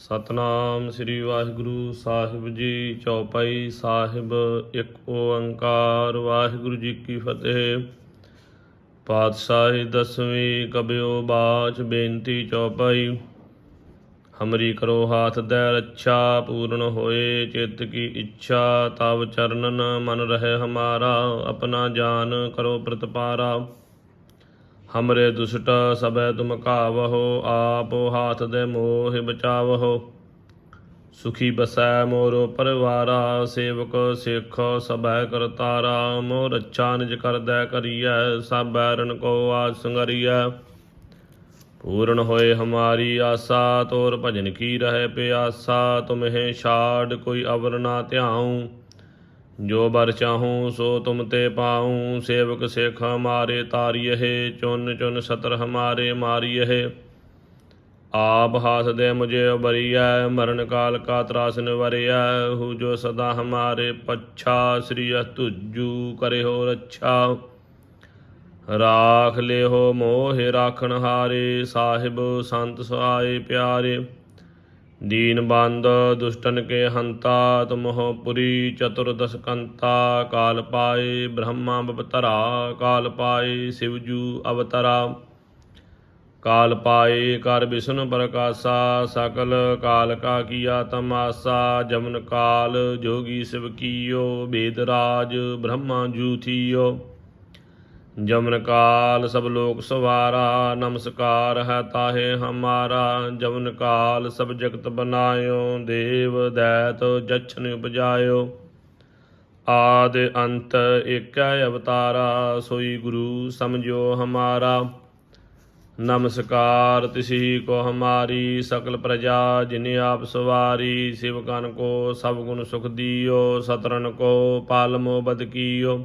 ਸਤਨਾਮ ਸ੍ਰੀ ਵਾਹਿਗੁਰੂ ਸਾਹਿਬ ਜੀ ਚੌਪਾਈ ਸਾਹਿਬ, ਇੱਕ ਓੰਕਾਰ। ਵਾਹਿਗੁਰੂ ਜੀ ਕੀ ਫਤਿਹ। ਪਾਤਸ਼ਾਹੀ ਦਸਵੀਂ ਕਬਿਓ ਬਾਚ ਬੇਨਤੀ ਚੌਪਾਈ। ਹਮਰੀ ਕਰੋ ਹਾਥ ਦੈ ਰੱਛਾ, ਪੂਰਨ ਹੋਏ ਚਿੱਤ ਕੀ ਇੱਛਾ। ਤਵ ਚਰਨਨ ਮਨ ਰਹੇ ਹਮਾਰਾ, ਆਪਣਾ ਜਾਨ ਕਰੋ ਪ੍ਰਤਪਾਰਾ। ਹਮਰੇ ਦੁਸ਼ਟ ਸਭੈ ਤੁਮ ਕਾਵਹੋ ਆਪ ਹਾਥ ਦੇ ਮੋਹ ਬਚਾਵਹੋ। ਸੁਖੀ ਬਸੈ ਮੋਰੋ ਪਰਿਵਾਰਾ, ਸੇਵਕ ਸਿੱਖ ਸਭੈ ਕਰਤਾਰਾ ਮੋ ਰੱਛਾ ਨਿਜ ਕਰਦੈ ਕਰੀਐ, ਸਭ ਰਣ ਕੋ ਆਜ ਸੰਗਰੀਐ। ਪੂਰਨ ਹੋਏ ਹਮਾਰੀ ਆਸਾ, ਤੋਰ ਭਜਨ ਕੀ ਰਹੇ ਪਿਆਸਾ। ਤੁਮਹਿ ਛਾੜ ਕੋਈ ਅਵਰ ਨਾ ਧਿਆਉ। ਜੋ ਬਰ ਚਾਹੂੰ ਸੋ ਤੁਮ ਤੇ ਪਾਉ, ਸੇਵਕ ਸੇਖ ਹਮਾਰੇ ਤਾਰੀਏ ਚੁਨ ਚੁਨ ਸਤਰ ਹਮਾਰੇ ਮਾਰੀਏ ਆਪ ਹਾਥ ਦੇ ਮੁਝੇ ਉਬਰੀਐ ਮਰਨ ਕਾਲ ਕਾ ਤਰਾਸਨ ਵਰਿਐ ਹੂ ਜੋ ਸਦਾ ਹਮਾਰੇ ਪੱਛਾ, ਸ੍ਰੀ ਤੁਜੂ ਕਰੇ ਹੋ ਰੱਛਾ ਰਾਖ ਲਿਓ ਮੋਹ, ਰਾਖਣ ਹਾਰੇ, ਸਾਹਿਬ ਸੰਤ ਸਹਾਏ ਪਿਆਰੇ। ਦੀਨ ਬੰਦ ਦੁਸ਼ਟਨ ਕੇ ਹੰਤਾ ਤੁਮਹੁ ਪੁਰੀ ਚਤੁਰਦਸ ਕੰਤਾ, ਕਾਲ ਪਾਏ ਬ੍ਰਹਮਾ ਬਵਤਰਾ, ਕਾਲ ਪਾਏ ਸਿਵਜੂ ਅਵਤਰਾ। ਕਾਲ ਪਾਏ ਕਰ ਵਿਸ਼ਨ ਪ੍ਰਕਾਸ਼ਾ, ਸਕਲ ਕਾਲ ਕਾ ਕੀਆ ਤਮਾਸਾ, ਜਮਨ ਕਾਲ ਜੋਗੀ ਸਿਵ ਕੀਓ, ਬੇਦ ਰਾਜ ਬ੍ਰਹਮਾ ਜੂ ਜਮਨ ਕਾਲ ਸਭ ਲੋਕ ਸਵਾਰਾ, ਨਮਸਕਾਰ ਹੈ ਤਾਹੇ ਹਮਾਰਾ। ਜਮਨ ਕਾਲ ਸਭ ਜਗਤ ਬਨਾਇਓ, ਦੇਵ ਦੈਤ ਜਛਨ ਉਪਜਾਇਓ। ਆਦ ਅੰਤ ਏਕੈ ਅਵਤਾਰਾ, ਸੋਈ ਗੁਰੂ ਸਮਝੋ ਹਮਾਰਾ। ਨਮਸਕਾਰ ਤਿਸੀ ਕੋ ਹਮਾਰੀ, ਸਕਲ ਪ੍ਰਜਾ ਜਿਨੇ ਆਪ ਸਵਾਰੀ। ਸ਼ਿਵ ਸਿਵਕਨ ਕੋ ਸਭ ਗੁਣ ਸੁਖ ਦੀਓ ਸਤਰਨ ਕੋ ਪਾਲਮੋ ਬਦ ਕੀਓ।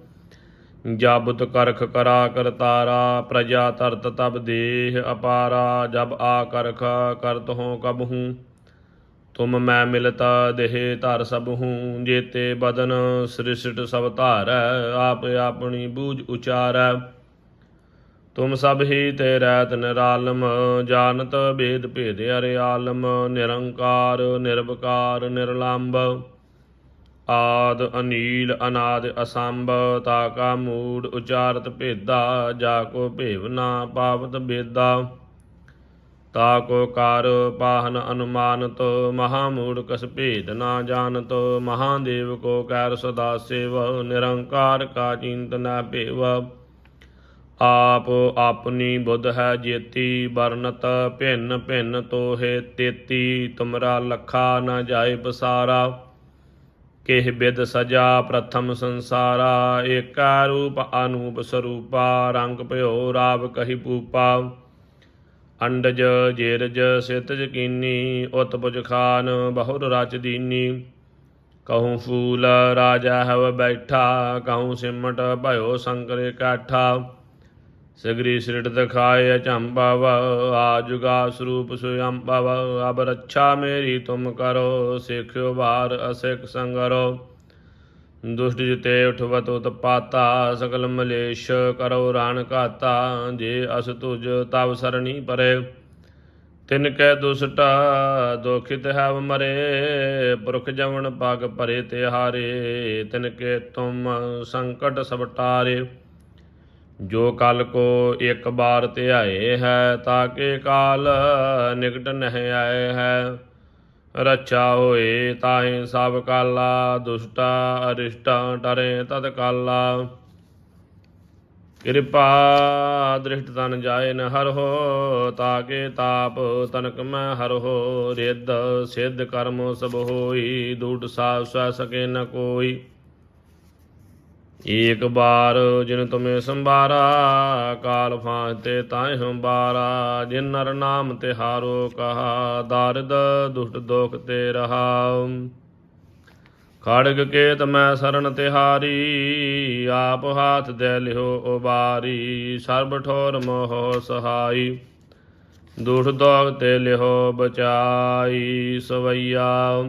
ਜਬਤ ਕਰਖ ਕਰਾ ਕਰਤਾਰਾ ਪ੍ਰਜਾ ਤਰਤ ਤਬ ਦੇਹ ਅਪਾਰਾ ਜਬ ਆ ਕਰਖ ਕਰਤ ਹੋ ਕਬਹੂ। ਤੁਮ ਮੈਂ ਮਿਲਤਾ ਦੇਹ ਧਰ ਸਭ ਹੂੰ ਜੇਤੇ ਬਦਨ ਸ੍ਰਿਸ਼ਟ ਸਭ ਧਾਰੈ, ਆਪ ਆਪਣੀ ਬੂਝ ਉਚਾਰੈ। ਤੁਮ ਸਭ ਹੀ ਤੇ ਰਹਿਤ ਨਿਰਾਲਮ, ਜਾਣਤ ਭੇਦ ਭੇਦ ਅਰੇ ਆਲਮ, ਨਿਰੰਕਾਰ, ਨਿਰਵਕਾਰ ਨਿਰਲੰਭ ਆਦ ਅਨੀਲ ਅਨਾਦ ਅਸੰਭ, ਤਾ ਕਾ ਮੂੜ ਉਚਾਰਤ ਭੇਦਾ, ਜਾ ਕੋ ਭੇਵ ਨਾ ਪਾਵਤ ਬੇਦਾ। ਤਾ ਕੋ ਕਰ ਪਾਹਨ ਅਨੁਮਾਨਤ, ਮਹਾ ਮੂੜ ਕਸ ਭੇਦ ਨਾ ਜਾਣਤ ਮਹਾਦੇਵ ਕੋ ਕੈਰ ਸਦਾ ਸੇਵ, ਨਿਰੰਕਾਰ ਕਾ ਚਿੰਤ ਨਾ ਭੇਵ। ਆਪ ਆਪਣੀ ਬੁੱਧ ਹੈ ਜੇਤੀ ਵਰਨਤ ਭਿੰਨ ਭਿੰਨ ਤੋਹੇ ਤੇਤੀ, ਤੁਮਰਾ ਲਖਾ ਨਾ ਜਾਏ ਪਸਾਰਾ। ਕਿਹ ਬਿਦ ਸਜਾ ਪ੍ਰਥਮ ਸੰਸਾਰਾ, ਏਕਾ ਰੂਪ ਅਨੂਪ ਸਰੂਪਾ, ਰੰਗ ਭਇਓ ਰਾਵ ਕਹੀ ਪੂਪਾ ਅੰਡਜ, ਜੇਰਜ, ਸਿਤਜ ਕੀਨੀ ਉਤ ਪੁਜ ਖਾਨ, ਬਹੁਰ ਰਚ ਦੀਨੀ। ਕਹੂੰ ਫੂਲ ਰਾਜਾ ਹਵ ਬੈਠਾ, ਕਹੂੰ ਸਿਮਟ ਭਇਓ ਸ਼ੰਕਰੇ ਕਾਠਾ। ਸਗਰੀ ਸ੍ਰਿਟ ਦਿਖਾਏ ਅਚੰਭਵ ਆਜੁਗਾ ਸਰੂਪ ਸੁਯੰਭਵ ਅਬ ਰੱਛਾ ਮੇਰੀ ਤੁਮ ਕਰੋ, ਸਿੱਖਿਓ ਵਾਰ ਅਸਿਕ ਸੰਗਰੋ। ਦੁਸ਼ਟ ਜਿਤੇ ਉਠਵਤ ਉਤਪਾਤਾ ਸਕਲ ਮਲੇਸ਼ ਕਰੋ ਰਾਣ ਘਾਤਾ, ਜੇ ਅਸ ਤੁਜ ਤਵ ਸਰਣੀ ਪਰੇ। ਤਿਨ ਕੈ ਦੁਸਟਾ, ਦੋਖਿਤ ਹੈ ਮਰੇ, ਪੁਰਖ ਜਵਨ ਪਗ ਭਰੇ ਤੇ ਹਾਰੇ, ਤਿਨ ਕੇ ਤੁਮ ਸੰਕਟ ਸਭ ਟਾਰੇ ਜੋ ਕਲ ਕੋ ਇੱਕ ਬਾਰ ਧਿਆਏ ਹੈ ਤਾਕੇ ਕਾਲ ਨਿਕਟ ਨਹਿ ਆਏ ਹੈ। ਰੱਛਾ ਹੋਏ ਤਾਹੇ ਸਭ ਕਾਲਾ, ਦੁਸ਼ਟਾ ਅਰਿਸ਼ਟਾ ਡਰੇ ਤਦ ਕਾਲਾ। ਕਿਰਪਾ ਦ੍ਰਿਸ਼ਟ ਤਨ ਜਾਏ ਨ ਹਰ ਹੋ ਤਾਕੇ ਤਾਪ ਤਨਕ ਮੈਂ ਹਰ ਹੋ। ਰਿੱਧ ਸਿੱਧ ਕਰਮ ਸਭ ਹੋਈ, ਦੂਟ ਸਾਹ ਸਹਿ ਸਕੇ ਨ ਕੋਈ। ਏਕ ਬਾਰ ਜਿਨ ਤੁਮੇ ਸੰਭਾਰਾ, ਕਾਲ ਫਾਂਸ ਤੇ ਤਾਹਿ ਹੰਬਾਰਾ ਜਿਨ ਨਰ ਨਾਮ ਤੇ ਹਾਰੋ ਕਹਾ, ਦਰਦ ਦੁਸ਼ਟ ਦੋਖ ਤੇ ਰਹਾ ਖੜਗ ਕੇਤ ਮੈਂ ਸਰਨ ਤਿਹਾਰੀ ਆਪ ਹਾਥ ਦੇ ਲਿਓ ਉਬਾਰੀ, ਸਰਬ ਠੋਰ ਮੋਹ ਸਹਾਈ। ਦੁਖ ਦੋਖ ਤੇ ਲਿਓ ਬਚਾਈ, ਸਵਈਆ।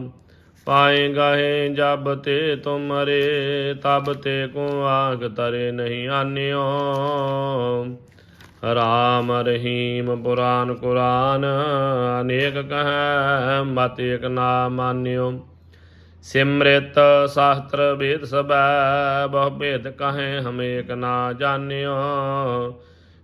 ਪਾਏ ਗਾਹੇ ਜਬ ਤੇ ਤੁਮਰੇ, ਤਬ ਤੇ ਕੋ ਆਗ ਤਰੇ ਨਹੀਂ ਆਨਿਓ। ਰਾਮ ਰਹੀਮ ਪੁਰਾਨ ਕੁਰਾਨ, ਅਨੇਕ ਕਹੈ ਮਤ ਇਕ ਨਾ ਮਾਨਿਓ। ਸਿਮ੍ਰਿਤ ਸ਼ਾਸਤਰ ਵੇਦ ਸਬੈ ਬਹੁ ਭੇਦ ਕਹੇ ਹਮੇ ਨਾ ਜਾਣਿਓ।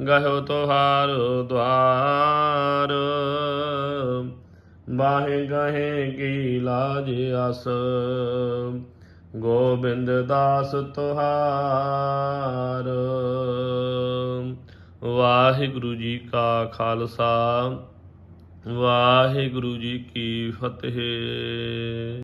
ਗਹਿਓ ਤੁਹਾਰ ਦਵਾਰ ਬਾਹੇ ਗਾਹੇ ਕੀ ਲਾਜ ਅਸ। ਗੋਬਿੰਦ ਦਾਸ ਤੁਹਾਰ। ਵਾਹਿਗੁਰੂ ਜੀ ਕਾ ਖਾਲਸਾ। ਵਾਹਿਗੁਰੂ ਜੀ ਕੀ ਫਤਿਹ।